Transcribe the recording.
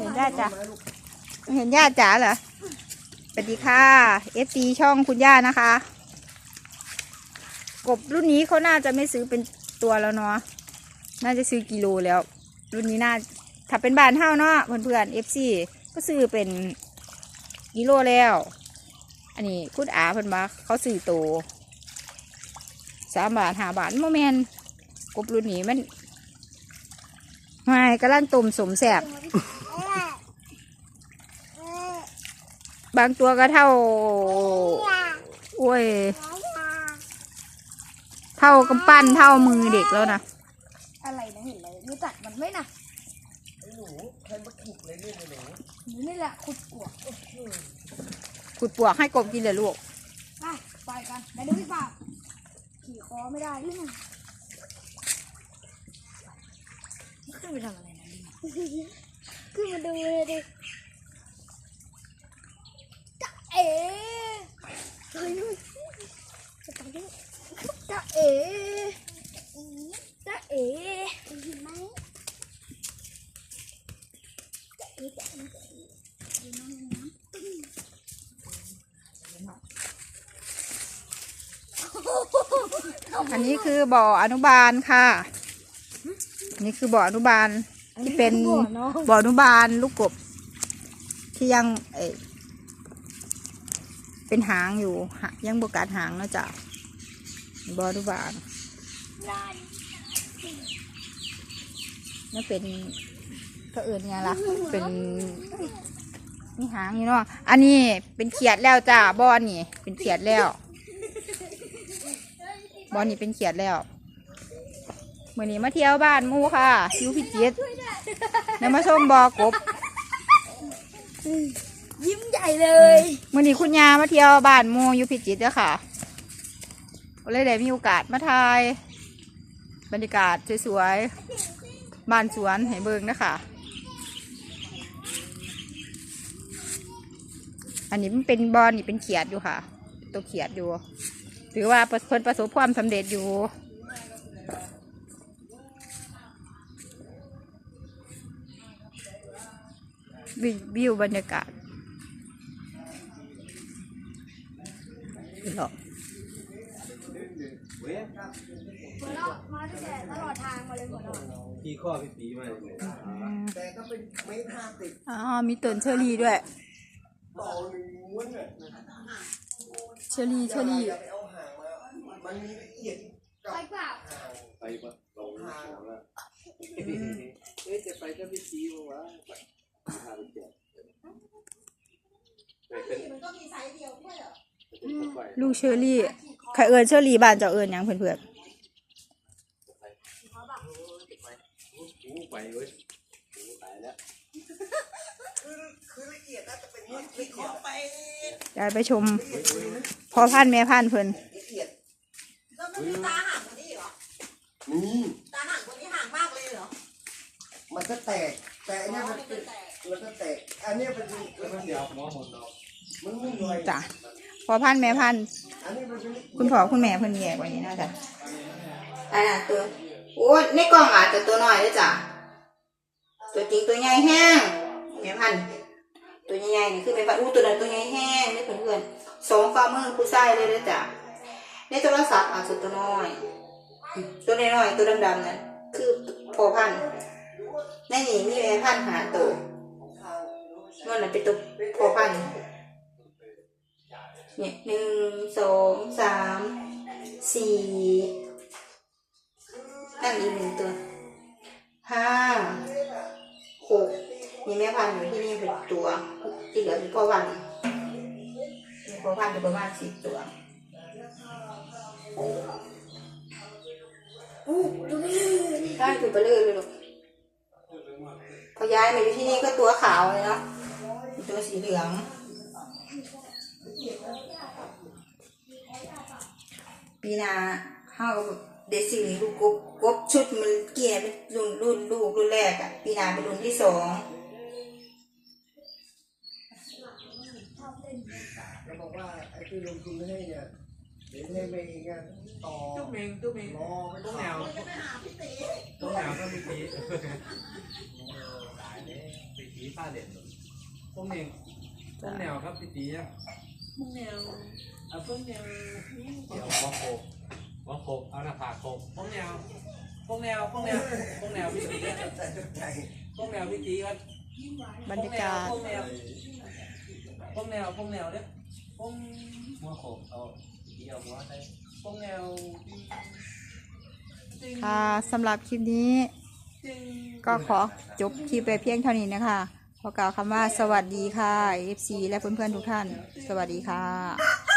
เห็นญาติจ้ะเห็นญาติจ๋าเหรอสวัสดีค่ะเอฟซีช่องคุณย่านะคะ กบรุ่นนี้เขาน่าจะไม่ซื้อเป็นตัวแล้วเนาะน่าจะซื้อกิโลแล้ว รุ่นนี้น่าถ้าเป็นบ้านเท่าเนาะเพื่อนๆเอฟซีก็ซื้อเป็นกิโลแล้ว อันนี้คุณอาเพิ่นมาเขาซื้อโตวสามบาทห้าบาทโมเมนกบรุ่นนี้มัน ไม่กำลังต้มสมแสบบางตัวก็เท่า โอ้ย เท่ากำปั้นเท่ามือเด็กแล้วนะ อะไรนะเห็นอะไรรู้จักมันไหมนะไอ้หนูใครมาขุดเลยเนี่ยไอ้หนูหนูนี่แหละขุดปวกขุดปวกให้กบกินเลยลูก ไปไปกันไปดูพี่ป่าบขี่คอไม่ได้หรือไง ขึ้นไปทำอะไรนะนี่ขึ้นมาดูเลยดิจะเอ๋เฮ้ยจะไปด้วยจะเอ๋จะเอ๋เห็นไหมจะเอ๋จะเอ๋จะเอ๋ดูน้องน้ำอันนี้คือบ่ออนุบาลค่ะ นนี้คือบ่ออนุบาลที่เป็นบ่ออนุบาลลูกกบ ที่ยังเอยเป็นหางอยู่หายังบกัดหางนะจ๊ะบ่ออนุบาลนั่นเป็นก็เอื่นไงล่ะเป็นมีหางอยู่เนาะอันนี้เป็นเขียดแล้วจ้าบ่อนี่ เป็นเขียดแล้วบอลนี่เป็นเขียดแล้วเมื่อนี้มาเที่ยวบ้านหมูค่ะอยูพิจิตรแล้วมาชมบอกบ ยิ้มใหญ่เลยเมื่อนี้คุณยามาเที่ยวบ้านหมูอยูพิจิตรเด้อค่ะก็เลยได้มีโอกาสมาถ่าย บรรยากาศสวยๆ บ้านสวนให้เบิ่งนะคะอันนี้มันเป็นบอลนี่เป็นเขียดอยู่ค่ะ ตัวเขียดอยู่ ถือว่าเพิ่นประสบความสำเร็จอยู่ วิววิวบรรยากาศเหรอเว้ยหัวเราะมาตั้งแต่ตลอดทางมาเลยหัวเราะพี่ข้อพี่ปีมาเลยแต่ก็เป็นไม่ห้าติดอ๋อมีต้นเชอรี่ด้วยต่อหนึ่งม้วนอะเชอรี่เชอรี่อย่าไปเอาหางมามันมีละเอียดกับไปเปล่าไปปะลงหางแล้วเอ๊ะจะไปก็พี่ปีมาวะ พาไปเจ็บเป็นมันก็มีไซส์เดียวไม่ใช่เหรอเป็นไปลูกเชอรี่ใครเอิญเชอรี่บ้านเจ้าเอิญยังเพื่อนไปเว้ยตายแล้วคือยาจะเป็นละเอียดไปๆยายไปชมพอพันธุ์แม่พันธุ์เพิ่อียดแล้วมันมีตาห่างกว่านี้เหรอ นี่ตาห่างกว่านี้ห่างมากเลยเหรอมันจะแตกแต่อันเนี้ยมันเป็น มันจะแตกอันเนี้ยเป็นมันเดียวมอหมดเนาะมันไม่รวยจ้ะพอพันธุ์แม่พันธุ์อันนี้มันเป็นคุณพ่อคุณแม่เพิ่นแยกไว้นี่นะจ๊ะอันน่ะตัวโอ้ในกล่องอาจจะตัวน้อยเลยจ้ะตัวจริงตัวใหญ่แห้งแม่พันธุ์ตัวใหญ่ๆนี่คือแม่พันธุ์อู้ตัวนั้นตัวใหญ่แห้งนี่เพื่อนๆสองฝ่ามือผู้ชายเลยนะจ๊ะในโทรศัพท์อาจจะตัวน้อย ตัวน้อยๆตัวดำๆนั่นคือพอพันธุ์ในนี่มีแม่พันธุ์หาตัว นั่นน่ะเป็นตัวพอพันเนี่ยหนึ่งสองสามสี่นั่นอีกหนึ่งตัวห้าหกมีแม่พันอยู่ที่นี่หกตัว ที่เหลือเป็นพ่อพันธุ์มีพ่อพันธุ์อยู่ประมาณสิบตัวอู้ดูนี่ใช่คือไปเรื่อยเลยลูกพอย้ายมาอยู่ที่นี่ก็ตัวขาวเลยเนาะ ตัวสีเหลือง ปีหนาห้าก็เดซิลีลูกกบกบชุดมันเกี่ยเป็นรุ่นรุ่นลูกรุ่นแรกอะปีหนาเป็นรุ่นที่สองจะบอกว่าไอ้ที่ลงทุนให้เนี่ยเดี๋ยวให้ไปเองอะต่อตุ๊กเมงตุ๊กเมงรอไม่ต้ต้อองงแนแนววต้องแนวก็มีปีตายเลยผ้าเด่น พวกเน่งพวกแนวครับพี่ตีอะพวกแนวอะพวกแนวเดี๋ยวหัวโขกหัวโขกเอาหน้าผากโขกพวกแนวพวกแนวพวกแนวพวกแนวพี่ตีอะแต่ใจพวกแนวพี่ตีครับบรรยากาศพวกแนวพวกแนวพวกแนวเนี่ยพวกหัวโขกเอาตีเอาหัวใส่พวกแนวค่ะสำหรับคลิปนี้ ก็ขอจบคลิปไปเพียงเท่านี้นะคะ ขอกล่าวคำว่าสวัสดีค่ะ FC และเพื่อนๆทุกท่าน สวัสดีค่ะ